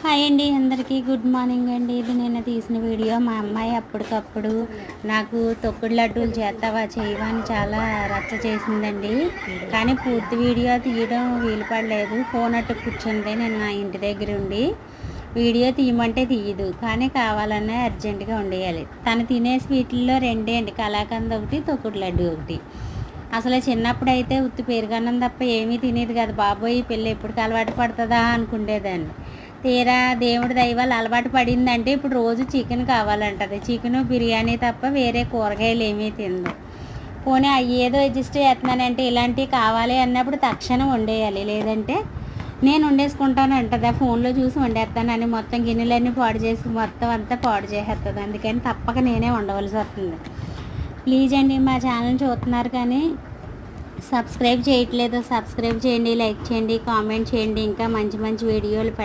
Hi అండి అందరికీ good morning అండి. ఇది నేను తీసిన వీడియో మా అమ్మాయి అప్పటికప్పుడు నాకు తొక్కుడు లడ్డూలు చేస్తావా చేయవా అని చాలా రచ్చ చేసిందండి. కానీ పూర్తి వీడియో తీయడం వీలు పడలేదు. ఫోన్ అట్టు కూర్చుంది నేను నా ఇంటి దగ్గర ఉండి వీడియో తీయమంటే తీయదు. కానీ కావాలన్నా అర్జెంటుగా ఉండేయాలి తను తినే స్వీట్లలో రెండే అండి కలాకంద్ ఒకటి తొక్కుడు లడ్డు ఒకటి. అసలు చిన్నప్పుడు అయితే ఉత్తి పెరుగన్నం తప్ప ఏమీ తినేది కాదు. బాబోయ్ ఈ పిల్ల ఎప్పటికి అలవాటు పడుతుందా అనుకునేదాన్ని తీరా దేవుడి దైవాలు అలవాటు పడిందంటే ఇప్పుడు రోజు చికెన్ కావాలంటది. చికెను బిర్యానీ తప్ప వేరే కూరగాయలు ఏమీ తిందు పోనీ అవి ఏదో అడ్జస్ట్ చేస్తున్నానంటే ఇలాంటివి కావాలి అన్నప్పుడు తక్షణం వండేయాలి. లేదంటే నేను వండేసుకుంటాను అంటది ఆ ఫోన్లో చూసి వండేస్తానని మొత్తం గిన్నెలన్నీ పాడు చేసి మొత్తం అంతా పాడు చేసేస్తుంది. అందుకని తప్పక నేనే వండవలసి వస్తుంది. ప్లీజ్ అండి మా ఛానల్ చూస్తున్నారు కానీ సబ్స్క్రైబ్ చేయట్లేదు. సబ్స్క్రైబ్ చేయండి లైక్ చేయండి కామెంట్ చేయండి. ఇంకా మంచి మంచి వీడియోలు పెడతాను